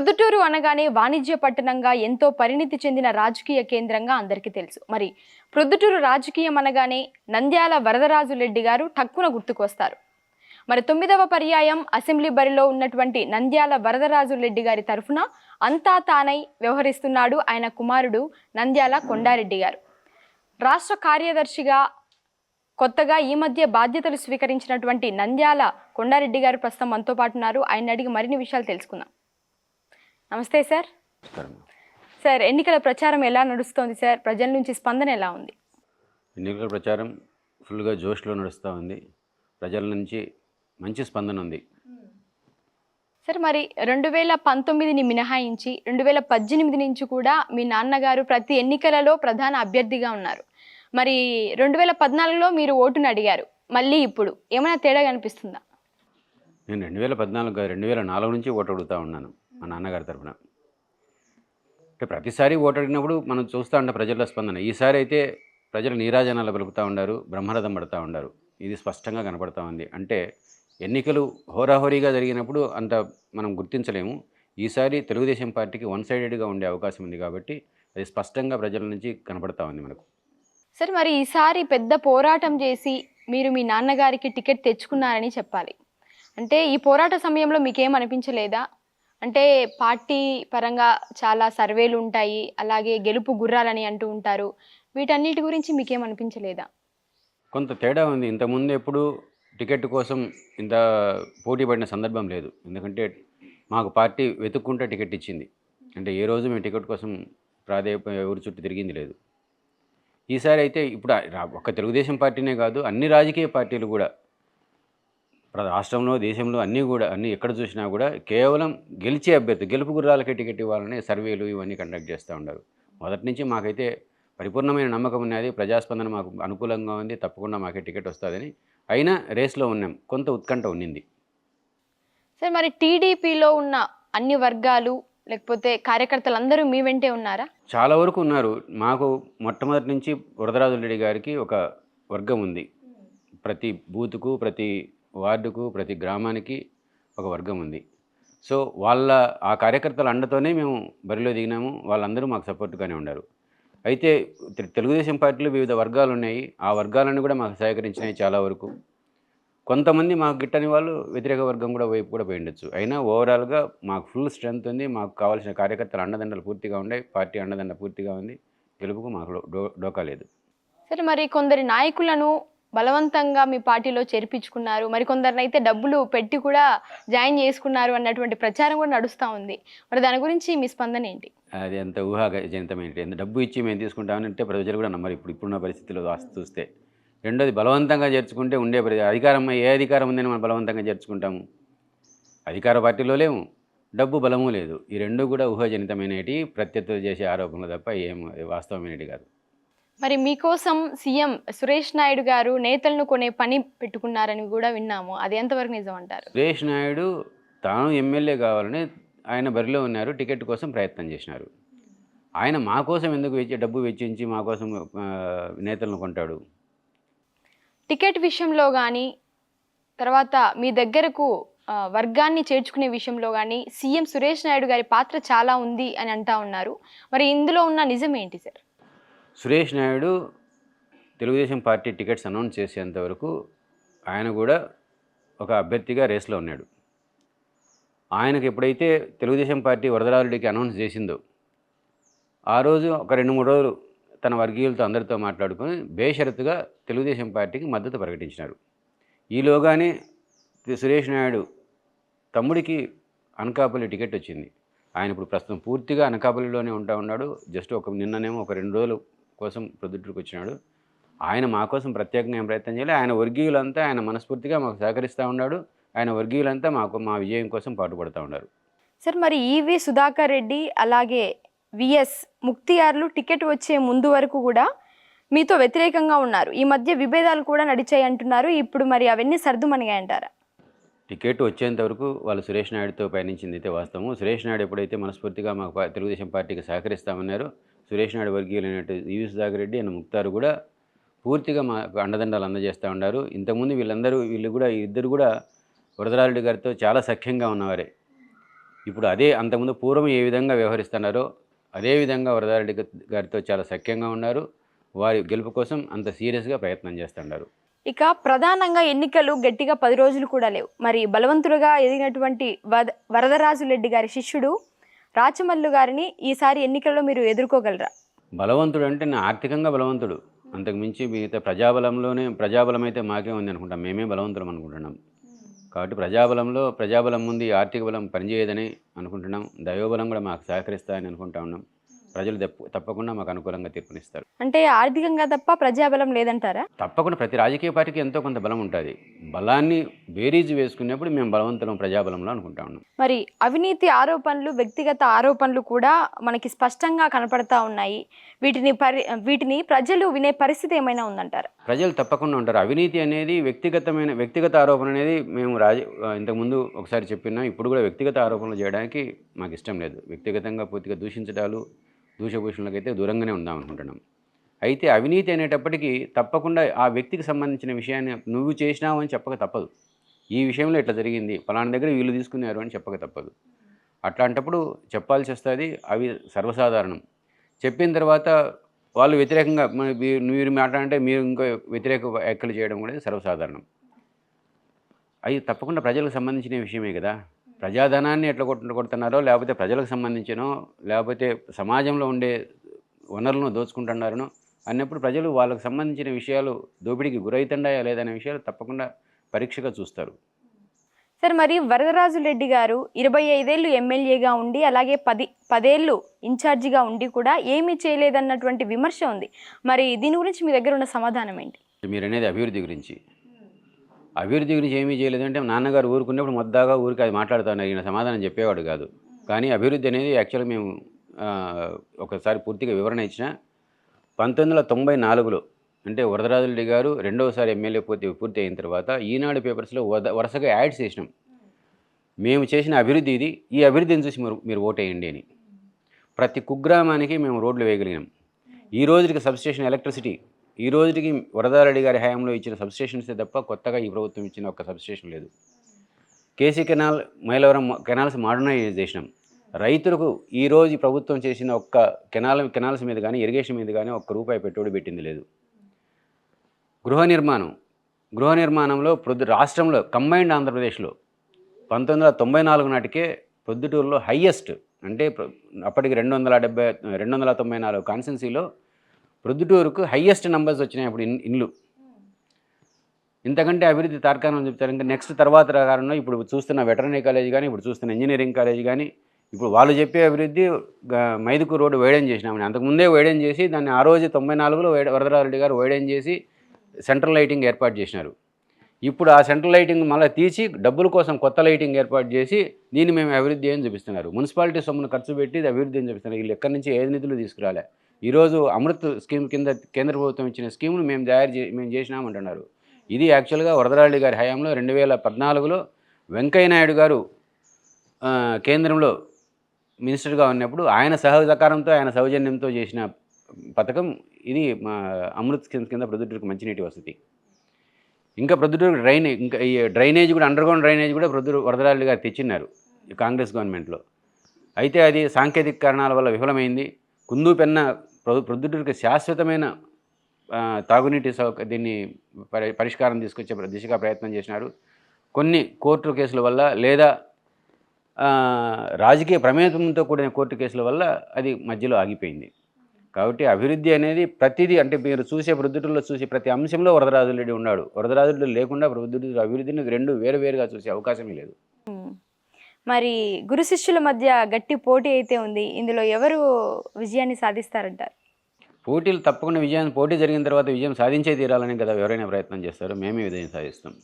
ప్రొద్దుటూరు అనగానే వాణిజ్య పట్టణంగా ఎంతో పరిణితి చెందిన రాజకీయ కేంద్రంగా అందరికీ తెలుసు. మరి ప్రొద్దుటూరు రాజకీయం అనగానే నంద్యాల వరదరాజు రెడ్డి గారు టక్కున గుర్తుకొస్తారు. మరి తొమ్మిదవ పర్యాయం అసెంబ్లీ బరిలో ఉన్నటువంటి నంద్యాల వరదరాజు రెడ్డి గారి తరఫున అంతా తానై వ్యవహరిస్తున్నాడు ఆయన కుమారుడు నంద్యాల కొండారెడ్డి గారు. రాష్ట్ర కార్యదర్శిగా కొత్తగా ఈ మధ్య బాధ్యతలు స్వీకరించినటువంటి నంద్యాల కొండారెడ్డి గారు ప్రస్తుతం మనతో పాటు ఉన్నారు. ఆయన అడిగి మరిన్ని విషయాలు తెలుసుకుందాం. నమస్తే సార్. సార్ ఎన్నికల ప్రచారం ఎలా నడుస్తోంది సార్? ప్రజల నుంచి స్పందన ఎలా ఉంది? ఎన్నికల ప్రచారం ఫుల్గా జోష్లో నడుస్తూ ఉంది. ప్రజల నుంచి మంచి స్పందన ఉంది. సార్ మరి రెండు వేల పంతొమ్మిదిని మినహాయించి రెండు వేల పద్దెనిమిది నుంచి కూడా మీ నాన్నగారు ప్రతి ఎన్నికలలో ప్రధాన అభ్యర్థిగా ఉన్నారు. మరి రెండు వేల పద్నాలుగులో మీరు ఓటును అడిగారు. మళ్ళీ ఇప్పుడు ఏమైనా తేడా కనిపిస్తుందా? నేను రెండు వేల పద్నాలుగు రెండు వేల నాలుగు నుంచి ఓటు అడుగుతూ ఉన్నాను. మా నాన్నగారి తరఫున అంటే ప్రతిసారి ఓటు అడిగినప్పుడు మనం చూస్తూ ఉంటాం ప్రజల స్పందన. ఈసారి అయితే ప్రజలు నీరాజనాలు పలుకుతూ ఉండారు బ్రహ్మరథం పడుతూ ఉండారు. ఇది స్పష్టంగా కనపడుతూ ఉంది. అంటే ఎన్నికలు హోరాహోరీగా జరిగినప్పుడు అంత మనం గుర్తించలేము. ఈసారి తెలుగుదేశం పార్టీకి వన్ సైడెడ్గా ఉండే అవకాశం ఉంది కాబట్టి అది స్పష్టంగా ప్రజల నుంచి కనపడతా ఉంది మనకు. సరే మరి ఈసారి పెద్ద పోరాటం చేసి మీరు మీ నాన్నగారికి టికెట్ తెచ్చుకున్నారని చెప్పాలి. అంటే ఈ పోరాట సమయంలో మీకేం అనిపించలేదా? అంటే పార్టీ పరంగా చాలా సర్వేలు ఉంటాయి అలాగే గెలుపు గుర్రాలని అంటూ ఉంటారు. వీటన్నిటి గురించి మీకేం అనిపించలేదా కొంత తేడా ఉంది. ఇంతకుముందు ఎప్పుడు టికెట్ కోసం ఇంత పోటీ పడిన సందర్భం లేదు. ఎందుకంటే మాకు పార్టీ వెతుక్కుంటే టికెట్ ఇచ్చింది. అంటే ఏ రోజు మేము టికెట్ కోసం ప్రాధేయ ఎవరి చుట్టూ తిరిగింది లేదు. ఈసారి అయితే ఇప్పుడు ఒక ఒక్క తెలుగుదేశం పార్టీనే కాదు అన్ని రాజకీయ పార్టీలు కూడా రాష్ట్రంలో దేశంలో అన్నీ కూడా అన్ని ఎక్కడ చూసినా కూడా కేవలం గెలిచే అభ్యర్థి గెలుపు గుర్రాలకే టికెట్ ఇవ్వాలని సర్వేలు ఇవన్నీ కండక్ట్ చేస్తూ ఉన్నారు మొదటి నుంచి మాకైతే పరిపూర్ణమైన నమ్మకం ఉన్నది ప్రజాస్పందన మాకు అనుకూలంగా ఉంది తప్పకుండా మాకే టికెట్ వస్తుందని. అయినా రేస్లో ఉన్నాం కొంత ఉత్కంఠ ఉన్నింది. సార్ మరి టీడీపీలో ఉన్న అన్ని వర్గాలు లేకపోతే కార్యకర్తలు అందరూ మీ వెంటే ఉన్నారా? చాలా వరకు ఉన్నారు. మాకు మొట్టమొదటి నుంచి వరదరాజు రెడ్డి గారికి ఒక వర్గం ఉంది. ప్రతి బూతుకు ప్రతి వార్డుకు ప్రతి గ్రామానికి ఒక వర్గం ఉంది. సో వాళ్ళ ఆ కార్యకర్తల అండతోనే మేము బరిలో దిగినాము. వాళ్ళందరూ మాకు సపోర్ట్గానే ఉన్నారు అయితే తెలుగుదేశం పార్టీలో వివిధ వర్గాలు ఉన్నాయి ఆ వర్గాలను కూడా మాకు సహకరించినాయి చాలా వరకు. కొంతమంది మాకు గిట్టని వాళ్ళు వ్యతిరేక వర్గం కూడా వైపు కూడా పోయి ఉండొచ్చు. అయినా ఓవరాల్గా మాకు ఫుల్ స్ట్రెంత్ ఉంది. మాకు కావాల్సిన కార్యకర్తల అండదండలు పూర్తిగా ఉన్నాయి పార్టీ అండదండ పూర్తిగా ఉంది. గెలుపుకు మాకు డో- డో డోకా లేదు. సరే మరి కొందరి నాయకులను బలవంతంగా మీ పార్టీలో చేర్పించుకున్నారు. మరికొందరిని అయితే డబ్బులు పెట్టి కూడా జాయిన్ చేసుకున్నారు అన్నటువంటి ప్రచారం కూడా నడుస్తూ ఉంది. మరి దాని గురించి మీ స్పందన ఏంటి? అది ఎంత ఊహాజనితమేంటి ఎంత డబ్బు ఇచ్చి మేము తీసుకుంటామని అంటే ప్రజలు కూడా నమ్మరు. ఇప్పుడు ఇప్పుడున్న పరిస్థితిలో చూస్తే. రెండోది బలవంతంగా చేర్చుకుంటే ఉండే పరి అధికారం ఏ అధికారం ఉందని మనం బలవంతంగా చేర్చుకుంటాము? అధికార పార్టీలో లేము. డబ్బు బలము లేదు. ఈ రెండు కూడా ఊహాజనితమైనటి ప్రత్యర్థులు చేసే ఆరోపణలు తప్ప ఏం వాస్తవమైనటి కాదు. మరి మీకోసం సీఎం సురేష్ నాయుడు గారు నేతలను కొనే పని పెట్టుకున్నారని కూడా విన్నాము. అది ఎంతవరకు నిజం అంటారు? సురేష్ నాయుడు తాను ఎమ్మెల్యే కావాలని ఆయన బరిలో ఉన్నారు టికెట్ కోసం ప్రయత్నం చేసినారు. ఆయన మా కోసం ఎందుకు వెచ్చి డబ్బు వెచ్చించి మా కోసం నేతలను కొంటాడు? టికెట్ విషయంలో కానీ తర్వాత మీ దగ్గరకు వర్గాన్ని చేర్చుకునే విషయంలో కానీ సీఎం సురేష్ నాయుడు గారి పాత్ర చాలా ఉంది అని అంటా ఉన్నారు. మరి ఇందులో ఉన్న నిజం ఏంటి sir? Suresh Naidu Telugu Desam party tickets announce చేసేంత వరకు ఆయన కూడా ఒక అభ్యర్థిగా రేస్లో ఉన్నాడు. ఆయనకు ఎప్పుడైతే తెలుగుదేశం పార్టీ వరదరారెడ్డికి అనౌన్స్ చేసిందో ఆ రోజు ఒక రెండు మూడు రోజులు తన వర్గీయులతో అందరితో మాట్లాడుకొని బేషరతుగా తెలుగుదేశం పార్టీకి మద్దతు ప్రకటించినారు. ఈలోగానే సురేష్ నాయుడు తమ్ముడికి అనకాపల్లి టికెట్ వచ్చింది. ఆయన ఇప్పుడు ప్రస్తుతం పూర్తిగా అనకాపల్లిలోనే ఉంటా ఉన్నాడు. జస్ట్ ఒక నిన్ననేమో ఒక రెండు రోజులు కోసం ప్రొద్దుటూరుకు వచ్చినాడు ఆయన మా కోసం ప్రత్యేకంగా ఏం ప్రయత్నం చేయాలి. ఆయన వర్గీయులంతా ఆయన మనస్ఫూర్తిగా మాకు సహకరిస్తూ ఉన్నాడు. ఆయన వర్గీయులంతా మాకు మా విజయం కోసం పాటుపడుతూ ఉన్నారు. సార్ మరి ఈవి సుధాకర్ రెడ్డి అలాగే విఎస్ ముక్తియార్లు టికెట్ వచ్చే ముందు వరకు కూడా మీతో వ్యతిరేకంగా ఉన్నారు. ఈ మధ్య విభేదాలు కూడా నడిచాయి అంటున్నారు. ఇప్పుడు మరి అవన్నీ సర్దుమణిగాయి అంటారా టికెట్ వచ్చేంత వరకు వాళ్ళు సురేష్ నాయుడుతో పయనించింది అయితే వాస్తవం సురేష్ నాయుడు ఎప్పుడైతే మనస్ఫూర్తిగా మాకు తెలుగుదేశం పార్టీకి సహకరిస్తామన్నారో సురేష్ నాయుడు వర్గీయులైనట్టు ఈవి సుధాకర్ దాగరెడ్డి అండ్ ముక్తారు కూడా పూర్తిగా మాకు అండదండాలు అందజేస్తూ ఉన్నారు. ఇంతకుముందు వీళ్ళందరూ వీళ్ళు కూడా ఇద్దరు కూడా వరదరారెడ్డి గారితో చాలా సఖ్యంగా ఉన్నవారే. ఇప్పుడు అదే అంతకుముందు పూర్వం ఏ విధంగా వ్యవహరిస్తున్నారో అదే విధంగా వరదారెడ్డి గారితో చాలా సఖ్యంగా ఉన్నారు. వారి గెలుపు కోసం అంత సీరియస్గా ప్రయత్నం చేస్తున్నారు. ఇక ప్రధానంగా ఎన్నికలు గట్టిగా పది రోజులు కూడా లేవు. మరి బలవంతుడుగా ఎదిగినటువంటి వద వరదరాజు రెడ్డి గారి శిష్యుడు రాచమల్లు గారిని ఈసారి ఎన్నికల్లో మీరు ఎదుర్కోగలరా? బలవంతుడు అంటే నా ఆర్థికంగా బలవంతుడు. అంతకు మించి మిగతా ప్రజాబలంలోనే ప్రజాబలం అయితే మాకే ఉంది అనుకుంటాం. మేమే బలవంతులం అనుకుంటున్నాం. కాబట్టి ప్రజాబలంలో ప్రజాబలం ముందు ఆర్థిక బలం పనిచేయదని అనుకుంటున్నాం. దైవబలం కూడా మాకు సహకరిస్తాయని అనుకుంటా ఉన్నాం. ప్రజలు తప్ప- తప్పకుండా మాకు అనుకూలంగా తీర్పునిస్తారు. అంటే ఆర్థికంగా తప్ప ప్రజాబలం లేదంటారా? తప్పకుండా ప్రతి రాజకీయ పార్టీకి ఎంతో కొంత బలం ఉంటుంది. బలాన్ని బేరీజు వేసుకునేప్పుడు మేము బలవంతులం ప్రజాబలంలో అనుకుంటా ఉన్నాం. మరి అవినీతి ఆరోపణలు వ్యక్తిగత ఆరోపణలు కూడా మనకి స్పష్టంగా కనపడతా ఉన్నాయి. వీటిని పరి వీటిని ప్రజలు వినే పరిస్థితి ఏమైనా ఉందంటారా? ప్రజలు తప్పకుండా ఉంటారు. అవినీతి అనేది వ్యక్తిగతమైన వ్యక్తిగత ఆరోపణ అనేది మేము రాజ ఇంతకుముందు ఒకసారి చెప్పినా. ఇప్పుడు కూడా వ్యక్తిగత ఆరోపణలు చేయడానికి మాకు ఇష్టం లేదు. వ్యక్తిగతంగా పూర్తిగా దూషించడాలు దూషభూషణలకైతే దూరంగానే ఉందాం అనుకుంటున్నాం. అయితే అవినీతి అనేటప్పటికీ తప్పకుండా ఆ వ్యక్తికి సంబంధించిన విషయాన్ని నువ్వు చేసినావు అని చెప్పక తప్పదు. ఈ విషయంలో ఇట్లా జరిగింది ఫలానా దగ్గర వీళ్ళు తీసుకున్నారు అని చెప్పక తప్పదు. అట్లాంటప్పుడు చెప్పాల్సి వస్తుంది అవి సర్వసాధారణం. చెప్పిన తర్వాత వాళ్ళు వ్యతిరేకంగా మీరు మీరు మాట్లాడంటే మీరు ఇంకో వ్యతిరేక వ్యాఖ్యలు చేయడం కూడా సర్వసాధారణం. అవి తప్పకుండా ప్రజలకు సంబంధించిన విషయమే కదా. ప్రజాధనాన్ని ఎట్లా కొట్టు కొడుతున్నారో లేకపోతే ప్రజలకు సంబంధించినో లేకపోతే సమాజంలో ఉండే వనరులను దోచుకుంటున్నారనో అన్నప్పుడు ప్రజలు వాళ్ళకు సంబంధించిన విషయాలు దోపిడీకి గురవుతుండాయా లేదనే విషయాలు తప్పకుండా పరీక్షగా చూస్తారు. సార్ మరి వరదరాజు రెడ్డి గారు ఇరవై ఐదేళ్ళు ఎమ్మెల్యేగా ఉండి అలాగే పది పదేళ్ళు ఇన్ఛార్జిగా ఉండి కూడా ఏమీ చేయలేదన్నటువంటి విమర్శ ఉంది. మరి దీని గురించి మీ దగ్గర ఉన్న సమాధానం ఏంటి? మీరు అనేది అభివృద్ధి గురించి. అభివృద్ధి గురించి ఏమీ చేయలేదంటే నాన్నగారు ఊరుకున్నప్పుడు మొద్దాగా ఊరికి అది మాట్లాడుతాను ఈయన సమాధానం చెప్పేవాడు కాదు. కానీ అభివృద్ధి అనేది యాక్చువల్గా మేము ఒకసారి పూర్తిగా వివరణ ఇచ్చిన పంతొమ్మిది వందల తొంభై నాలుగులో అంటే వరదరాజురెడ్డి గారు రెండవసారి ఎమ్మెల్యే పూర్తి పూర్తి అయిన తర్వాత ఈనాడు పేపర్స్లో వద- వరుసగా యాడ్స్ చేసినాం. మేము చేసిన అభివృద్ధి ఇది ఈ అభివృద్ధిని చూసి మీరు మీరు ఓటేయండి అని. ప్రతి కుగ్రామానికి మేము రోడ్లు వేయగలిగినాం. ఈ రోజుకి సబ్స్టేషన్ ఎలక్ట్రిసిటీ ఈ రోజుకి వరదారెడ్డి గారి హయాంలో ఇచ్చిన సబ్స్టేషన్సే తప్ప కొత్తగా ఈ ప్రభుత్వం ఇచ్చిన ఒక సబ్స్టేషన్ లేదు. KC canal Mylavaram canals modernize చేసినాం రైతులకు ఈ రోజు ప్రభుత్వం చేసిన ఒక్క కెనాల్ కెనాల్స్ మీద కానీ ఇరిగేషన్ మీద కానీ ఒక్క రూపాయి పెట్టుబడి పెట్టింది లేదు. గృహ నిర్మాణం. గృహ నిర్మాణంలో ప్రొద్దు రాష్ట్రంలో కంబైన్డ్ ఆంధ్రప్రదేశ్లో పంతొమ్మిది వందల తొంభై నాలుగు నాటికే ప్రొద్దుటూరులో హయ్యెస్ట్ అంటే అప్పటికి రెండు వందల డెబ్బై రెండు వందల తొంభై నాలుగు కాన్సెన్సీలో ప్రొద్దుటూరుకు హయ్యెస్ట్ నెంబర్స్ వచ్చినాయి అప్పుడు ఇండ్లు. ఇంతకంటే అభివృద్ధి తార్కాణం చెప్తారు ఇంకా నెక్స్ట్ తర్వాత కారణంలో ఇప్పుడు చూస్తున్న వెటర్నరీ కాలేజ్ కానీ ఇప్పుడు చూస్తున్న ఇంజనీరింగ్ కాలేజ్ కానీ ఇప్పుడు వాళ్ళు చెప్పే అభివృద్ధి మైదుకు రోడ్డు వేయడం చేసినామని అంతకుముందే వేయడం చేసి దాన్ని ఆ రోజు తొంభై నాలుగులో వైడ వరదరారెడ్డి గారు వేయడం చేసి సెంట్రల్ లైటింగ్ ఏర్పాటు చేసినారు. ఇప్పుడు ఆ సెంట్రల్ లైటింగ్ మళ్ళీ తీసి డబ్బుల కోసం కొత్త లైటింగ్ ఏర్పాటు చేసి దీన్ని మేము అభివృద్ధి అని చూపిస్తున్నారు. మున్సిపాలిటీ సొమ్మును ఖర్చు పెట్టి ఇది అభివృద్ధి అని చూపిస్తున్నారు. వీళ్ళు ఎక్కడి నుంచి ఏ నిధులు తీసుకురాలే. ఈరోజు అమృత్ స్కీమ్ కింద కేంద్ర ప్రభుత్వం ఇచ్చిన స్కీమ్ను మేము తయారు చే మేము చేసినామంటున్నారు. ఇది యాక్చువల్గా వరదరాళి గారి హయాంలో రెండు వేల పద్నాలుగులో వెంకయ్య నాయుడు గారు కేంద్రంలో మినిస్టర్గా ఉన్నప్పుడు ఆయన సహకారంతో ఆయన సౌజన్యంతో చేసిన పథకం ఇది మా అమృత్ స్కీమ్ కింద ప్రొద్దుటూరుకు మంచినీటి వసతి. ఇంకా ప్రొద్దుటూరు డ్రైనేజ్ ఇంకా ఈ డ్రైనేజ్ కూడా అండర్గ్రౌండ్ డ్రైనేజ్ కూడా ప్రొద్దుటూరు వరదరాళి గారు తెచ్చిన్నారు కాంగ్రెస్ గవర్నమెంట్లో. అయితే అది సాంకేతిక కారణాల వల్ల విఫలమైంది. కుందుపెన్న ప్రొద్దుటూరుకి శాశ్వతమైన తాగునీటి సౌక దీన్ని పరి పరిష్కారం తీసుకొచ్చే దిశగా ప్రయత్నం చేసినారు. కొన్ని కోర్టు కేసుల వల్ల లేదా రాజకీయ ప్రమేయంతో కూడిన కోర్టు కేసుల వల్ల అది మధ్యలో ఆగిపోయింది. కాబట్టి అభివృద్ధి అనేది ప్రతిదీ అంటే మీరు చూసే ప్రొద్దుటూరులో చూసే ప్రతి అంశంలో వరదరాజులరెడ్డి ఉన్నాడు. వరదరాజులు లేకుండా ప్రొద్దుటూరు అభివృద్ధిని రెండు వేరు వేరుగా చూసే అవకాశమే లేదు. మరి గురు శిష్యుల మధ్య గట్టి పోటీ అయితే ఉంది. ఇందులో ఎవరు విజయాన్ని సాధిస్తారంటారు? పోటీలు తప్పకుండా విజయాన్ని పోటీ జరిగిన తర్వాత విజయం సాధించే తీరాలని కదా ఎవరైనా ప్రయత్నం చేస్తారో మేమే విజయం సాధిస్తాం.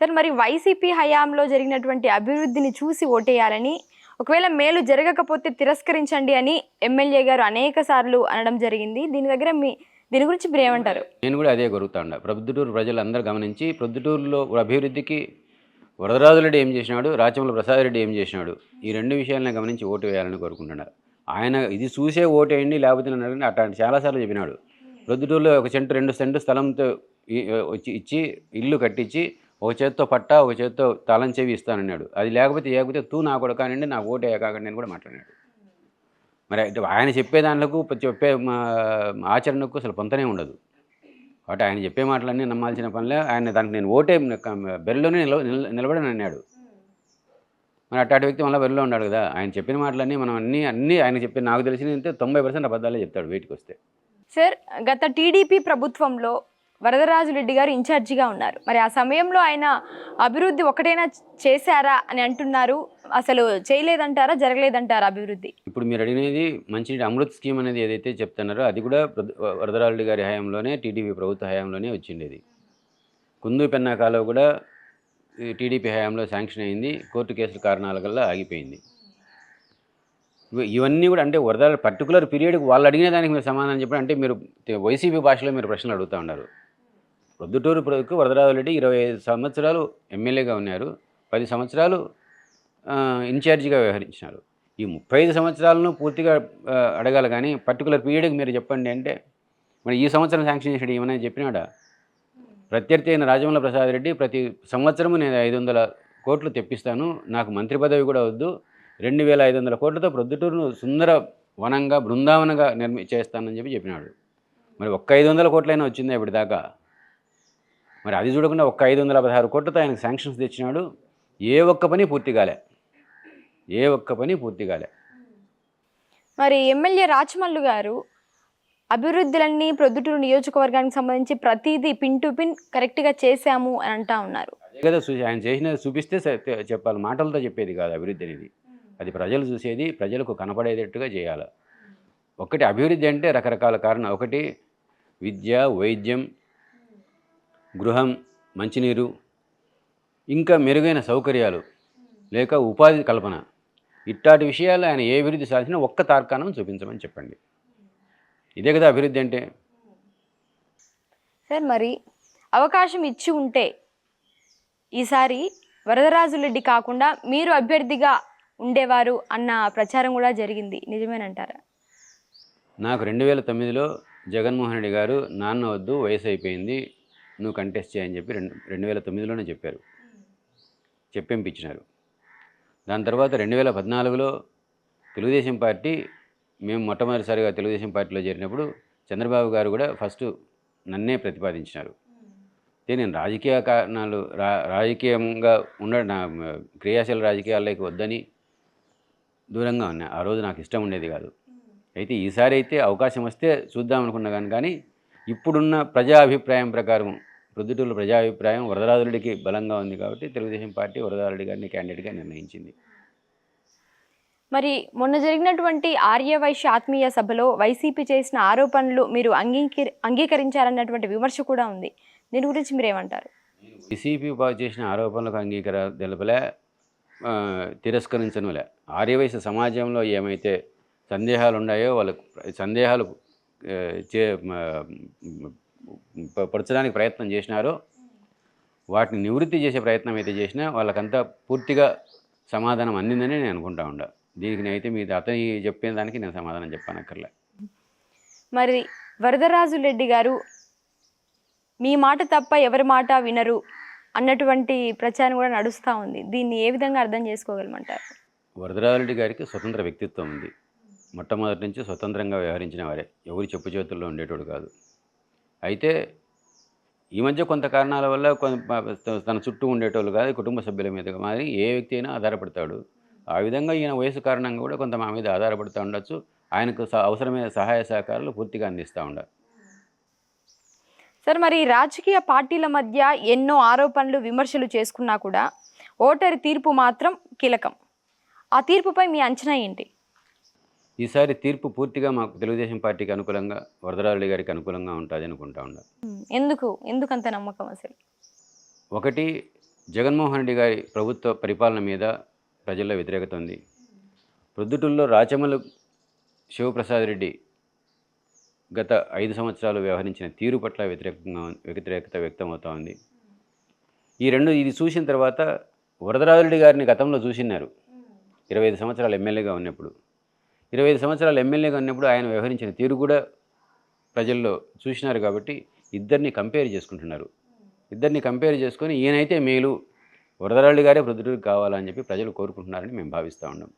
సార్ మరి వైసీపీ హయాంలో జరిగినటువంటి అభివృద్ధిని చూసి ఓటేయాలని ఒకవేళ మేలు జరగకపోతే తిరస్కరించండి అని ఎమ్మెల్యే గారు అనేక సార్లు అనడం జరిగింది. దీని దగ్గర మీ దీని గురించి మీరు ఏమంటారు నేను కూడా అదే కోరుతాండ ప్రొద్దుటూరు ప్రజలందరూ గమనించి ప్రొద్దుటూరులో అభివృద్ధికి వరదరాజురెడ్డి ఏం చేసినాడు? రాచమల ప్రసాద్ రెడ్డి ఏం చేసినాడు? ఈ రెండు విషయాలను గమనించి ఓటు వేయాలని కోరుకుంటున్నారు. ఆయన ఇది చూసే ఓటు వేయండి లేకపోతే నన్ను అడగండి అట్లాంటి చాలాసార్లు చెప్పినాడు. ప్రొద్దుటూరులో ఒక సెంటు రెండు సెంటు స్థలంతో వచ్చి ఇచ్చి ఇల్లు కట్టించి ఒక చేత్తో పట్టా ఒక చేత్తో తాళం చెవి ఇస్తానన్నాడు. అది లేకపోతే లేకపోతే తూ నా కూడా కానివ్వండి నా ఓటే కాకండి అని కూడా మాట్లాడినాడు. మరి అయితే ఆయన చెప్పే దాంట్లకు చెప్పే మా ఆచరణకు అసలు పొంతనే ఉండదు. కాబట్టి ఆయన చెప్పే మాటలన్నీ నమ్మాల్సిన పనిలే. ఆయన దానికి నేను ఓటే బెర్లోనే నిల నిల- నిలబడని అన్నాడు. మరి అట్లాంటి వ్యక్తి మళ్ళీ బెల్లో ఉన్నాడు కదా. ఆయన చెప్పిన మాటలన్నీ మనం అన్నీ అన్నీ ఆయన చెప్పిన నాకు తెలిసిన తొంభై పర్సెంట్ అబద్ధాలే చెప్తాడు వీటికి వస్తే సార్ గత టీడీపీ ప్రభుత్వంలో వరదరాజు రెడ్డి గారు ఇన్ఛార్జిగా ఉన్నారు. మరి ఆ సమయంలో ఆయన అభివృద్ధి ఒకటైనా చేశారా అని అంటున్నారు. అసలు చేయలేదంటారా? జరగలేదంటారా అభివృద్ధి? ఇప్పుడు మీరు అడిగినది మంచినీటి అమృత్ స్కీమ్ అనేది ఏదైతే చెప్తున్నారో అది కూడా వరదరాజుడి గారి హయాంలోనే టీడీపీ ప్రభుత్వ హయాంలోనే వచ్చిండేది. కుందు పెన్నాకాలో కూడా టీడీపీ హయాంలో శాంక్షన్ అయింది. కోర్టు కేసుల కారణాల వల్ల ఆగిపోయింది. ఇవన్నీ కూడా అంటే వరద పర్టికులర్ పీరియడ్కి వాళ్ళు అడిగిన దానికి మీరు సమాధానం చెప్పండి అంటే మీరు వైసీపీ భాషలో మీరు ప్రశ్నలు అడుగుతూ ఉన్నారు. ప్రొద్దుటూరు ప్రభుత్వకు వరదరాజరెడ్డి ఇరవై ఐదు సంవత్సరాలు ఎమ్మెల్యేగా ఉన్నారు. పది సంవత్సరాలు ఇన్ఛార్జిగా వ్యవహరించినారు. ఈ ముప్పై ఐదు సంవత్సరాలను పూర్తిగా అడగాలి కానీ పర్టికులర్ పీరియడ్కి మీరు చెప్పండి అంటే మరి ఈ సంవత్సరం శాంక్షన్ చేసాడు ఏమైనా చెప్పినాడా? ప్రత్యర్థి అయిన రాజమల్ల ప్రసాద్ రెడ్డి ప్రతి సంవత్సరము నేను ఐదు వందల కోట్లు తెప్పిస్తాను. నాకు మంత్రి పదవి కూడా వద్దు. రెండు వేల ఐదు వందల కోట్లతో ప్రొద్దుటూరును సుందర వనంగా బృందావనంగా నిర్మి చేస్తానని చెప్పి చెప్పినాడు. మరి ఒక్క ఐదు వందల కోట్లైనా వచ్చిందా ఇప్పటిదాకా? మరి అది చూడకుండా ఒక్క ఐదు వందల పదహారు కోట్లతో ఆయనకు శాంక్షన్స్ తెచ్చినాడు. ఏ ఒక్క పని పూర్తి కాలే. ఏ ఒక్క పని పూర్తి కాలే. మరి ఎమ్మెల్యే రాచమల్లు గారు అభివృద్ధులన్నీ ప్రొద్దుటూరు నియోజకవర్గానికి సంబంధించి ప్రతిదీ పిన్ టు పిన్ కరెక్ట్గా చేశాము అని అంటా ఉన్నారు. అదే కదా చూసి ఆయన చేసినది చూపిస్తే చెప్పాలి. మాటలతో చెప్పేది కాదు అభివృద్ధి అనేది. అది ప్రజలు చూసేది ప్రజలకు కనపడేటట్టుగా చేయాలి. ఒకటి అభివృద్ధి అంటే రకరకాల కారణాలు. ఒకటి విద్య వైద్యం గృహం మంచినీరు ఇంకా మెరుగైన సౌకర్యాలు లేక ఉపాధి కల్పన. ఇట్లాంటి విషయాలు ఆయన ఏ అభివృద్ధి సాధించినా ఒక్క తార్కాణం చూపించమని చెప్పండి. ఇదే కదా అభివృద్ధి అంటే? సార్ మరి అవకాశం ఇచ్చి ఉంటే ఈసారి వరదరాజులెడ్డి కాకుండా మీరు అభ్యర్థిగా ఉండేవారు అన్న ప్రచారం కూడా జరిగింది. నిజమేనంటారా? నాకు రెండు వేల తొమ్మిదిలో జగన్మోహన్ రెడ్డి గారు నాన్న వద్దు వయసు అయిపోయింది నువ్వు కంటెస్ట్ చేయని చెప్పి రెండు రెండు వేల తొమ్మిదిలోనే చెప్పారు. చెప్పిపించినారు. దాని తర్వాత రెండు వేల పద్నాలుగులో తెలుగుదేశం పార్టీ మేము మొట్టమొదటిసారిగా తెలుగుదేశం పార్టీలో చేరినప్పుడు చంద్రబాబు గారు కూడా ఫస్ట్ నన్నే ప్రతిపాదించినారు. అయితే నేను రాజకీయ కారణాలు రా రాజకీయంగా ఉండ నా క్రియాశీల రాజకీయాల్లోకి వద్దని దూరంగా ఉన్నా. ఆ రోజు నాకు ఇష్టం ఉండేది కాదు. అయితే ఈసారి అయితే అవకాశం వస్తే చూద్దాం అనుకున్నా కానీ కానీ ఇప్పుడున్న ప్రజా అభిప్రాయం ప్రకారం ప్రొద్దుటూరు ప్రజాభిప్రాయం వరదరాజుడికి బలంగా ఉంది కాబట్టి తెలుగుదేశం పార్టీ వరదరాజుడి గారిని క్యాండిడేట్గా నిర్ణయించింది. మరి మొన్న జరిగినటువంటి ఆర్యవైశ్య ఆత్మీయ సభలో వైసీపీ చేసిన ఆరోపణలు మీరు అంగీకరి అంగీకరించారన్నటువంటి విమర్శ కూడా ఉంది. దీని గురించి మీరు ఏమంటారు వైసీపీ చేసిన ఆరోపణలకు అంగీకార తెలపలే తిరస్కరించనులే. ఆర్యవైశ్య సమాజంలో ఏమైతే సందేహాలు ఉన్నాయో వాళ్ళకు సందేహాలు చే పరచడానికి ప్రయత్నం చేసినారో వాటిని నివృత్తి చేసే ప్రయత్నం అయితే చేసినా వాళ్ళకంతా పూర్తిగా సమాధానం అందిందని నేను అనుకుంటా ఉండా. దీనికి నేనైతే మీ అతని చెప్పిన దానికి నేను సమాధానం చెప్పనక్కర్లే. మరి వరదరాజు రెడ్డి గారు మీ మాట తప్ప ఎవరి మాట వినరు అన్నటువంటి ప్రచారం కూడా నడుస్తూ ఉంది. దీన్ని ఏ విధంగా అర్థం చేసుకోగలమంటారు? వరదరాజరెడ్డి గారికి స్వతంత్ర వ్యక్తిత్వం ఉంది. మొట్టమొదటి నుంచి స్వతంత్రంగా వ్యవహరించిన వారే. ఎవరి చెప్పు చేతుల్లో ఉండేటోడు కాదు. అయితే ఈ మధ్య కొంత కారణాల వల్ల తన చుట్టూ ఉండేటోళ్ళు కాదు కుటుంబ సభ్యుల మీద మారి ఏ వ్యక్తి అయినా ఆధారపడతాడు. ఆ విధంగా ఈయన వయసు కారణంగా కూడా కొంత మా మీద ఆధారపడుతూ ఉండొచ్చు. ఆయనకు స- అవసరమైన సహాయ సహకారాలు పూర్తిగా అందిస్తూ ఉండాలి. సార్ మరి రాజకీయ పార్టీల మధ్య ఎన్నో ఆరోపణలు విమర్శలు చేసుకున్నా కూడా ఓటరి తీర్పు మాత్రం కీలకం. ఆ తీర్పుపై మీ అంచనా ఏంటి? ఈసారి తీర్పు పూర్తిగా మాకు తెలుగుదేశం పార్టీకి అనుకూలంగా వరదరాజరెడ్డి గారికి అనుకూలంగా ఉంటుంది అనుకుంటా ఉండాలి ఎందుకు ఎందుకు? అంత నమ్మకం అసలు? ఒకటి జగన్మోహన్ రెడ్డి గారి ప్రభుత్వ పరిపాలన మీద ప్రజల్లో వ్యతిరేకత ఉంది. ప్రొద్దుటూరులో రాచమల్లు శివప్రసాద్ రెడ్డి గత ఐదు సంవత్సరాలు వ్యవహరించిన తీరు పట్ల వ్యతిరేకంగా వ్యతిరేకత వ్యక్తమవుతా ఉంది. ఈ రెండు ఇది చూసిన తర్వాత వరదరాజరెడ్డి గారిని గతంలో చూసినారు ఇరవై ఐదు సంవత్సరాలు ఎమ్మెల్యేగా ఉన్నప్పుడు. ఇరవై ఐదు సంవత్సరాలు ఎమ్మెల్యేగా ఉన్నప్పుడు ఆయన వ్యవహరించిన తీరు కూడా ప్రజల్లో చూసినారు కాబట్టి ఇద్దరిని కంపేర్ చేసుకుంటున్నారు. ఇద్దరిని కంపేర్ చేసుకొని ఈయనైతే మేలు వరదరాళ్ళు గారే ప్రొద్దుటూరుకి కావాలని చెప్పి ప్రజలు కోరుకుంటున్నారని మేము భావిస్తూ ఉన్నాం.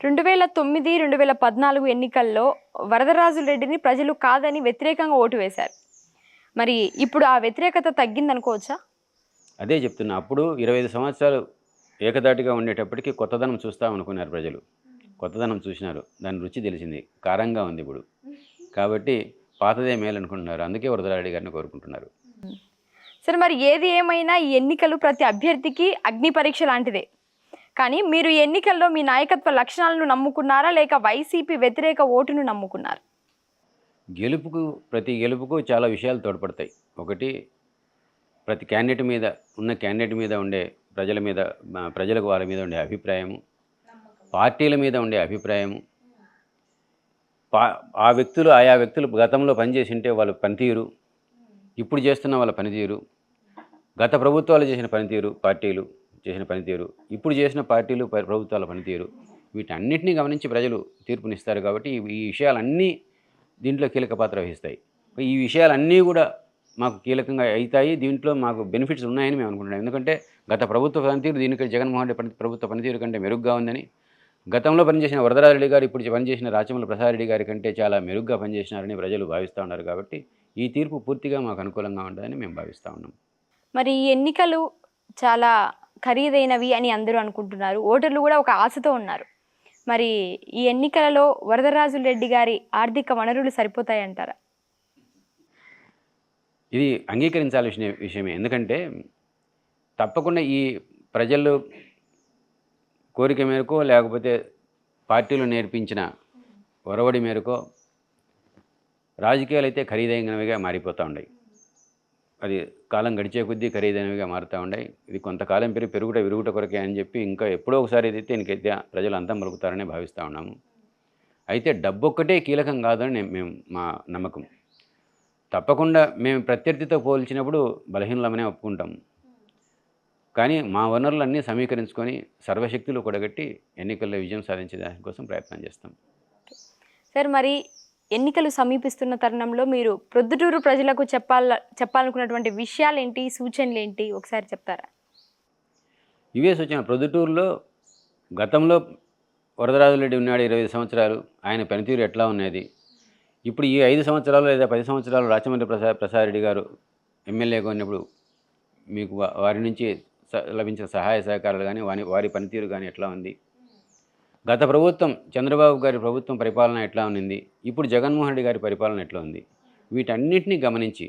రెండు వేల తొమ్మిది రెండు వేల పద్నాలుగు ఎన్నికల్లో వరదరాజు రెడ్డిని ప్రజలు కాదని వ్యతిరేకంగా ఓటు వేశారు. మరి ఇప్పుడు ఆ వ్యతిరేకత తగ్గిందనుకోవచ్చా? అదే చెప్తున్నా అప్పుడు ఇరవై ఐదు సంవత్సరాలు ఏకదాటిగా ఉండేటప్పటికి కొత్తదనం చూస్తామనుకున్నారు ప్రజలు. కొత్తదనం చూసినారు దాని రుచి తెలిసింది. కారంగా ఉంది ఇప్పుడు. కాబట్టి పాతదే మేలు అనుకుంటున్నారు. అందుకే వరదరాడి గారిని కోరుకుంటున్నారు. సరే మరి ఏది ఏమైనా ఈ ఎన్నికలు ప్రతి అభ్యర్థికి అగ్ని పరీక్ష లాంటిదే. కానీ మీరు ఎన్నికల్లో మీ నాయకత్వ లక్షణాలను నమ్ముకున్నారా? లేక వైసీపీ వ్యతిరేక ఓటును నమ్ముకున్నారా? గెలుపుకు ప్రతి గెలుపుకు చాలా విషయాలు తోడ్పడతాయి. ఒకటి ప్రతి క్యాండిడేట్ మీద ఉన్న క్యాండిడేట్ మీద ఉండే ప్రజల మీద ప్రజలకు వాళ్ళ మీద ఉండే అభిప్రాయము. పార్టీల మీద ఉండే అభిప్రాయము పా ఆ వ్యక్తులు ఆయా వ్యక్తులు గతంలో పనిచేసింటే వాళ్ళ పనితీరు. ఇప్పుడు చేస్తున్న వాళ్ళ పనితీరు. గత ప్రభుత్వాలు చేసిన పనితీరు పార్టీలు చేసిన పనితీరు. ఇప్పుడు చేసిన పార్టీలు ప్రభుత్వాల పనితీరు. వీటన్నిటిని గమనించి ప్రజలు తీర్పునిస్తారు కాబట్టి ఈ- విషయాలన్నీ దీంట్లో కీలక పాత్ర వహిస్తాయి. ఈ విషయాలన్నీ కూడా మాకు కీలకంగా అవుతాయి. దీంట్లో మాకు బెనిఫిట్స్ ఉన్నాయని మేము అనుకుంటున్నాం. ఎందుకంటే గత ప్రభుత్వ పనితీరు దీనికి జగన్మోహన్ రెడ్డి ప్రభుత్వ పనితీరు కంటే మెరుగ్గా ఉందని గతంలో పనిచేసిన వరదరారెడ్డి గారు ఇప్పుడు పనిచేసిన రాచమల్లి ప్రసాద్ రెడ్డి గారి కంటే చాలా మెరుగ్గా పనిచేసినారని ప్రజలు భావిస్తూ ఉన్నారు కాబట్టి ఈ తీర్పు పూర్తిగా మాకు అనుకూలంగా ఉంటుందని మేము భావిస్తూ ఉన్నాం. మరి ఈ ఎన్నికలు చాలా ఖరీదైనవి అని అందరూ అనుకుంటున్నారు. ఓటర్లు కూడా ఒక ఆశతో ఉన్నారు. మరి ఈ ఎన్నికలలో వరదరాజు రెడ్డి గారి ఆర్థిక వనరులు సరిపోతాయంటారా? ఇది అంగీకరించాల్సిన విషయమే. ఎందుకంటే తప్పకుండా ఈ ప్రజలు కోరిక మేరకు లేకపోతే పార్టీలు నేర్పించిన ఒరవడి మేరకు రాజకీయాలు అయితే ఖరీదైనవిగా మారిపోతూ ఉన్నాయి. అది కాలం గడిచే కొద్దీ ఖరీదైనవిగా మారుతూ ఉన్నాయి. ఇది కొంతకాలం పెరిగి పెరుగుట విరుగుట కొరకే అని చెప్పి ఇంకా ఎప్పుడో ఒకసారి అయితే దీనికైతే ప్రజలు అంతం పలుకుతారని భావిస్తూ ఉన్నాము అయితే డబ్బు ఒక్కటే కీలకం కాదని నేను- మేము మా నమ్మకం. తప్పకుండా మేము ప్రత్యర్థితో పోల్చినప్పుడు బలహీనలమనే ఒప్పుకుంటాం. కానీ మా వనరులన్నీ సమీకరించుకొని సర్వశక్తులు కూడగట్టి ఎన్నికల్లో విజయం సాధించే దానికోసం ప్రయత్నం చేస్తాం. సార్ మరి ఎన్నికలు సమీపిస్తున్న తరుణంలో మీరు ప్రొద్దుటూరు ప్రజలకు చెప్పాల చెప్పాలనుకున్నటువంటి విషయాలు ఏంటి సూచనలు ఏంటి ఒకసారి చెప్తారా? ఇవే సూచన ప్రొద్దుటూరులో గతంలో వరదరాజులరెడ్డి ఉన్నాడు ఇరవై సంవత్సరాలు. ఆయన పనితీరు ఎట్లా ఉన్నది? ఇప్పుడు ఈ ఐదు సంవత్సరాలు లేదా పది సంవత్సరాలు రాచమండ్రి ప్రసాద్ ప్రసాద్ రెడ్డి గారు ఎమ్మెల్యేగా ఉన్నప్పుడు మీకు వారి నుంచి లభించిన సహాయ సహకారాలు కానీ వారి వారి పనితీరు కానీ ఎట్లా ఉంది? గత ప్రభుత్వం చంద్రబాబు గారి ప్రభుత్వం పరిపాలన ఎట్లా ఉన్నింది? ఇప్పుడు జగన్మోహన్ రెడ్డి గారి పరిపాలన ఎట్లా ఉంది? వీటన్నిటిని గమనించి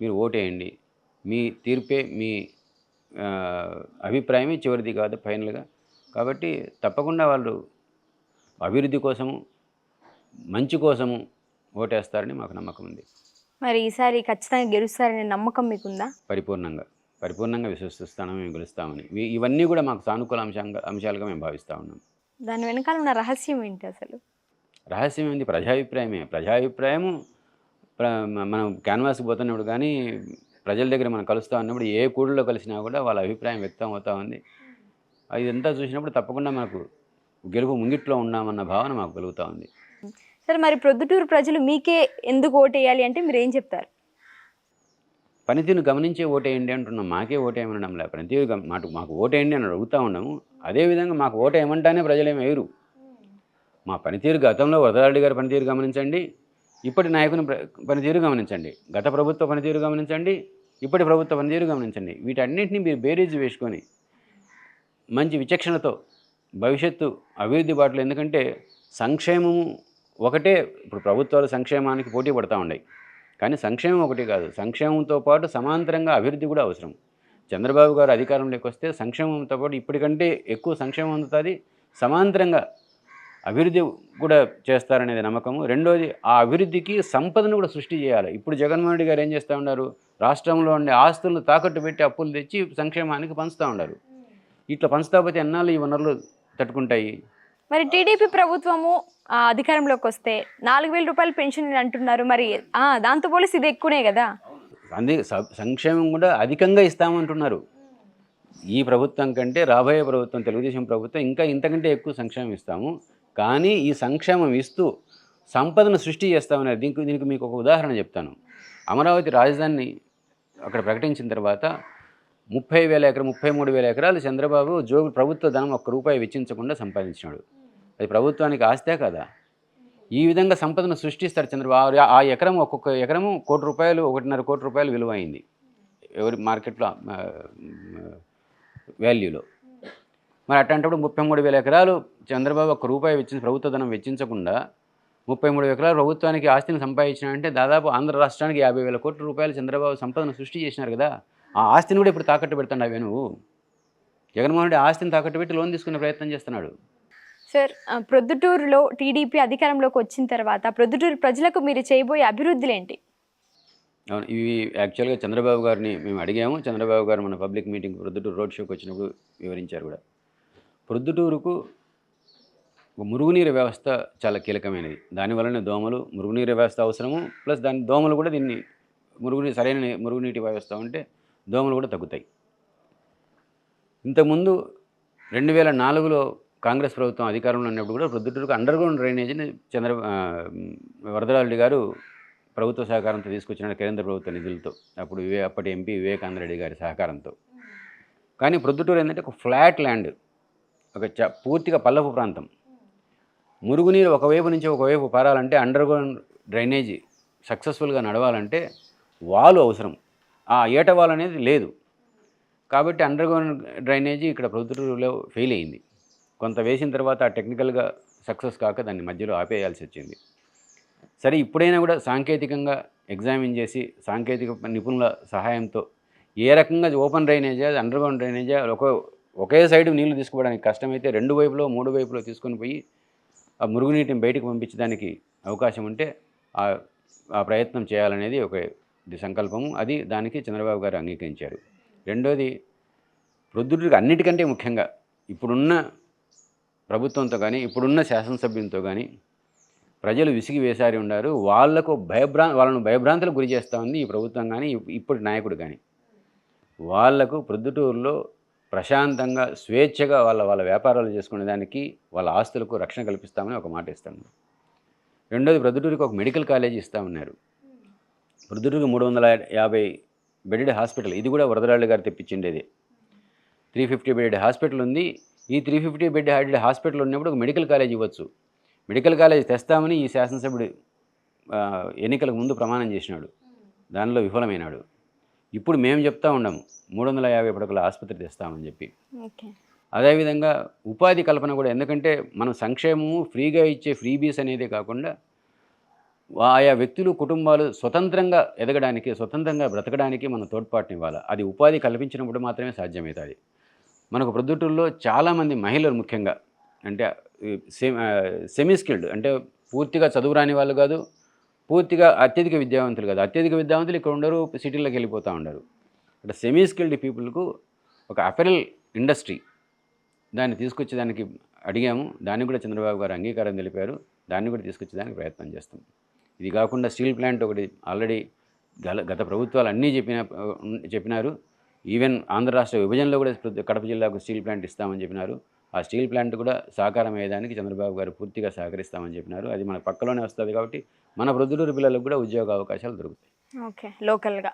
మీరు ఓటేయండి. మీ తీర్పే మీ అభిప్రాయమే చివరిది కాదు ఫైనల్గా. కాబట్టి తప్పకుండా వాళ్ళు అభివృద్ధి కోసము మంచి కోసము ఓటేస్తారని మాకు నమ్మకం ఉంది. మరి ఈసారి ఖచ్చితంగా గెలుస్తారనే నమ్మకం మీకుందా? పరిపూర్ణంగా. పరిపూర్ణంగా విశ్వసిస్తాను మేము గెలుస్తామని. ఇవి- ఇవన్నీ కూడా మాకు సానుకూల అంశంగా అంశాలుగా మేము భావిస్తూ ఉన్నాం. దాని వెనకాల ఉన్న రహస్యం ఏంటి అసలు? రహస్యం ఏంది? ప్రజాభిప్రాయమే. ప్రజాభిప్రాయము మనం క్యాన్వాస్కి పోతున్నప్పుడు కానీ ప్రజల దగ్గర మనం కలుస్తూ ఉన్నప్పుడు ఏ కూడలో కలిసినా కూడా వాళ్ళ అభిప్రాయం వ్యక్తం అవుతూ ఉంది. ఇదంతా చూసినప్పుడు తప్పకుండా మనకు గెలుపు ముంగిట్లో ఉన్నామన్న భావన మాకు కలుగుతూ ఉంది. సరే మరి ప్రొద్దుటూరు ప్రజలు మీకే ఎందుకు ఓటేయాలి అంటే మీరు ఏం చెప్తారు? పనితీరును గమనించే ఓటేయండి అంటున్నాం మాకే ఓటేయమనడం లే పనితీరు మాకు మాకు ఓటేయండి అని అడుగుతూ ఉన్నాము. అదేవిధంగా మాకు ఓటేయమంటానే ప్రజలేం వేయరు. మా పనితీరు గతంలో వరదారెడ్డి గారి పనితీరు గమనించండి. ఇప్పటి నాయకుని పనితీరు గమనించండి. గత ప్రభుత్వ పనితీరు గమనించండి. ఇప్పటి ప్రభుత్వ పనితీరు గమనించండి. వీటన్నింటినీ మీరు బేరీజ్ వేసుకొని మంచి విచక్షణతో భవిష్యత్తు అభివృద్ధి బాటలు ఎందుకంటే సంక్షేమము ఒకటే ఇప్పుడు ప్రభుత్వాలు సంక్షేమానికి పోటీ పడతా ఉన్నాయి. కానీ సంక్షేమం ఒకటి కాదు. సంక్షేమంతో పాటు సమాంతరంగా అభివృద్ధి కూడా అవసరం. చంద్రబాబు గారు అధికారంలోకి వస్తే సంక్షేమంతో పాటు ఇప్పటికంటే ఎక్కువ సంక్షేమం అందుతుంది. సమాంతరంగా అభివృద్ధి కూడా చేస్తారనేది నమ్మకము. రెండోది ఆ అభివృద్ధికి సంపదను కూడా సృష్టి చేయాలి. ఇప్పుడు జగన్మోహన్ రెడ్డి గారు ఏం చేస్తూ ఉన్నారు? రాష్ట్రంలో ఉండే ఆస్తులను తాకట్టు పెట్టి అప్పులు తెచ్చి సంక్షేమానికి పంచుతూ ఉన్నారు. ఇట్లా పంచుతా పోతే ఎన్నాళ్ళు ఈ వనరులు తట్టుకుంటాయి? మరి టీడీపీ ప్రభుత్వము అధికారంలోకి వస్తే నాలుగు వేల రూపాయలు పెన్షన్ అంటున్నారు మరి. దాంతో పోలిసి ఇది ఎక్కువనే కదా? అందుకే సంక్షేమం కూడా అధికంగా ఇస్తామంటున్నారు. ఈ ప్రభుత్వం కంటే రాబోయే ప్రభుత్వం తెలుగుదేశం ప్రభుత్వం ఇంకా ఇంతకంటే ఎక్కువ సంక్షేమం ఇస్తాము. కానీ ఈ సంక్షేమం ఇస్తూ సంపదను సృష్టి చేస్తామన్నారు దీనికి దీనికి మీకు ఒక ఉదాహరణ చెప్తాను. అమరావతి రాజధానిని అక్కడ ప్రకటించిన తర్వాత ముప్పై వేల ఎకరా ముప్పై మూడు వేల ఎకరాలు చంద్రబాబు జోగు ప్రభుత్వ ధనం ఒక్క రూపాయి వెచ్చించకుండా సంపాదించినాడు. అది ప్రభుత్వానికి ఆస్తే కదా. ఈ విధంగా సంపదను సృష్టిస్తారు చంద్రబాబు. ఆ- ఎకరం ఒక్కొక్క ఎకరము కోటి రూపాయలు ఒకటిన్నర కోటి రూపాయలు విలువైంది. ఎవరి మార్కెట్లో వాల్యూలో. మరి అట్లాంటప్పుడు ముప్పై మూడు వేల ఎకరాలు చంద్రబాబు ఒక్క రూపాయి వెచ్చించి ప్రభుత్వ ధనం వెచ్చించకుండా ముప్పై మూడు ఎకరాలు ప్రభుత్వానికి ఆస్తిని సంపాదించినాడంటే దాదాపు ఆంధ్ర రాష్ట్రానికి యాభై వేల కోట్ల రూపాయలు చంద్రబాబు సంపదను సృష్టి చేసినారు కదా. ఆ ఆస్తిని కూడా ఇప్పుడు తాకట్టు పెడుతున్నావే నువ్వు. జగన్మోహన్ రెడ్డి ఆస్తిని తాకట్టు పెట్టి లోన్ తీసుకునే ప్రయత్నం చేస్తున్నాడు. సార్ ప్రొద్దుటూరులో టీడీపీ అధికారంలోకి వచ్చిన తర్వాత ప్రొద్దుటూరు ప్రజలకు మీరు చేయబోయే అభివృద్ధులేంటి? అవును ఇవి యాక్చువల్గా చంద్రబాబు గారిని మేము అడిగాము. చంద్రబాబు గారు మన పబ్లిక్ మీటింగ్ ప్రొద్దుటూరు రోడ్ షోకి వచ్చినప్పుడు వివరించారు కూడా. ప్రొద్దుటూరుకు మురుగునీరు వ్యవస్థ చాలా కీలకమైనది. దానివల్లనే దోమలు మురుగునీరు వ్యవస్థ అవసరము. ప్లస్ దాని దోమలు కూడా దీన్ని మురుగునీరు సరైన మురుగునీటి వ్యవస్థ ఉంటే దోమలు కూడా తగ్గుతాయి. ఇంతకుముందు రెండు వేల నాలుగులో కాంగ్రెస్ ప్రభుత్వం అధికారంలో ఉన్నప్పుడు కూడా ప్రొద్దుటూరుకు అండర్ గ్రౌండ్ డ్రైనేజీని చంద్ర వరదరాజు గారు ప్రభుత్వ సహకారంతో తీసుకొచ్చిన కేంద్ర ప్రభుత్వ నిధులతో. అప్పుడు వివే అప్పటి ఎంపీ వివేకానంద రెడ్డి గారి సహకారంతో. కానీ ప్రొద్దుటూరు ఏంటంటే ఒక ఫ్లాట్ ల్యాండ్ ఒక చ పూర్తిగా పల్లపు ప్రాంతం. మురుగునీరు ఒకవైపు నుంచి ఒకవైపు పారాలంటే అండర్ గ్రౌండ్ డ్రైనేజీ సక్సెస్ఫుల్గా నడవాలంటే వాలు అవసరం. ఆ ఏట వాల్ అనేది లేదు. కాబట్టి అండర్ గ్రౌండ్ డ్రైనేజీ ఇక్కడ ప్రొద్దుటూరులో ఫెయిల్ అయింది. కొంత వేసిన తర్వాత ఆ టెక్నికల్గా సక్సెస్ కాక దాన్ని మధ్యలో ఆపేయాల్సి వచ్చింది. సరే ఇప్పుడైనా కూడా సాంకేతికంగా ఎగ్జామిన్ చేసి సాంకేతిక నిపుణుల సహాయంతో ఏ రకంగా ఓపెన్ డ్రైనేజా అండర్గ్రౌండ్ డ్రైనేజా ఒక ఒకే సైడ్ నీళ్ళు తీసుకోవడానికి కష్టమైతే రెండు వైపులో మూడు వైపులో తీసుకొని పోయి ఆ మురుగునీటిని బయటకు పంపించడానికి అవకాశం ఉంటే ఆ ఆ ప్రయత్నం చేయాలనేది ఒక ఇది సంకల్పము. అది దానికి చంద్రబాబు గారు అంగీకరించారు. రెండోది వృద్ధుడికి అన్నిటికంటే ముఖ్యంగా ఇప్పుడున్న ప్రభుత్వంతో కానీ ఇప్పుడున్న శాసనసభ్యులతో కానీ ప్రజలు విసిగి వేసారి ఉన్నారు. వాళ్ళకు భయభ్రా వాళ్ళను భయభ్రాంతులకు గురి చేస్తూ ఉంది ఈ ప్రభుత్వం కానీ ఇప్పటి నాయకుడు కానీ వాళ్ళకు ప్రొద్దుటూరులో ప్రశాంతంగా స్వేచ్ఛగా వాళ్ళ వాళ్ళ వ్యాపారాలు చేసుకునే దానికి వాళ్ళ ఆస్తులకు రక్షణ కల్పిస్తామని ఒక మాట ఇస్తాను రెండోది ప్రొద్దుటూరుకి ఒక మెడికల్ కాలేజీ ఇస్తామన్నారు ప్రొద్దుటూరుకి మూడు వందల యాభై బెడెడ్ హాస్పిటల్ ఇది కూడా వరదరాళ్ళు గారు తెప్పించిండేది. త్రీ ఫిఫ్టీ బెడెడ్ హాస్పిటల్ ఉంది. ఈ three fifty bed head hospital ఉన్నప్పుడు ఒక మెడికల్ కాలేజ్ ఇవ్వచ్చు. మెడికల్ కాలేజ్ తెస్తామని ఈ శాసనసభ్యుడు ఎన్నికలకు ముందు ప్రమాణం చేసినాడు. దానిలో విఫలమైనాడు. ఇప్పుడు మేము చెప్తా ఉన్నాము మూడు వందల యాభై పడకల ఆసుపత్రి తెస్తామని చెప్పి. అదేవిధంగా ఉపాధి కల్పన కూడా ఎందుకంటే మనం సంక్షేమము ఫ్రీగా ఇచ్చే ఫ్రీబీస్ అనేది కాకుండా ఆయా వ్యక్తులు కుటుంబాలు స్వతంత్రంగా ఎదగడానికి స్వతంత్రంగా బ్రతకడానికి మనం తోడ్పాటుని ఇవ్వాలి అది ఉపాధి కల్పించినప్పుడు మాత్రమే సాధ్యమవుతుంది. మనకు ప్రొద్దుటూరులో చాలామంది మహిళలు ముఖ్యంగా అంటే సెమీ స్కిల్డ్ అంటే పూర్తిగా చదువు రాని వాళ్ళు కాదు పూర్తిగా అత్యధిక విద్యావంతులు కాదు. అత్యధిక విద్యావంతులు ఇక్కడ ఉండరు సిటీలోకి వెళ్ళిపోతూ ఉండరు. ఇక్కడ సెమీ స్కిల్డ్ పీపుల్కు ఒక అపెరల్ ఇండస్ట్రీ దాన్ని తీసుకొచ్చేదానికి అడిగాము. దాన్ని కూడా చంద్రబాబు గారు అంగీకారం తెలిపారు. దాన్ని కూడా తీసుకొచ్చేదానికి ప్రయత్నం చేస్తాం. ఇది కాకుండా స్టీల్ ప్లాంట్ ఒకటి ఆల్రెడీ గల గత ప్రభుత్వాలు అన్నీ చెప్పిన చెప్పినారు. ఈవెన్ ఆంధ్ర రాష్ట్ర విభజనలో కూడా కడప జిల్లాకు స్టీల్ ప్లాంట్ ఇస్తామని చెప్పినారు. ఆ స్టీల్ ప్లాంట్ కూడా సాకారం అయ్యేదానికి చంద్రబాబు గారు పూర్తిగా సహకరిస్తామని చెప్పినారు. అది మన పక్కలోనే వస్తుంది కాబట్టి మన ప్రొద్దుటూరు పిల్లలకు కూడా ఉద్యోగ అవకాశాలు దొరుకుతాయి. ఓకే లోకల్గా.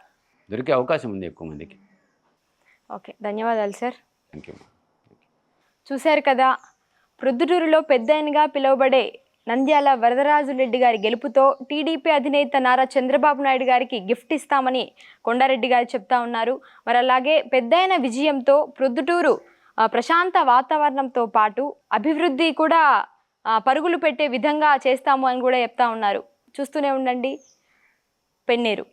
దొరికే అవకాశం ఉంది ఎక్కువ మందికి. ఓకే ధన్యవాదాలు సార్. థ్యాంక్ యూ చూశారు కదా ప్రొద్దుటూరులో పెద్దయనగా పిలువబడే నంద్యాల వరదరాజు రెడ్డి గారి గెలుపుతో టీడీపీ అధినేత నారా చంద్రబాబు నాయుడు గారికి గిఫ్ట్ ఇస్తామని కొండారెడ్డి గారు చెప్తా ఉన్నారు. మరి అలాగే పెద్దయిన విజయంతో ప్రొద్దుటూరు ప్రశాంత వాతావరణంతో పాటు అభివృద్ధి కూడా పరుగులు పెట్టే విధంగా చేస్తాము అని కూడా చెప్తా ఉన్నారు. చూస్తూనే ఉండండి. పెన్నేరు.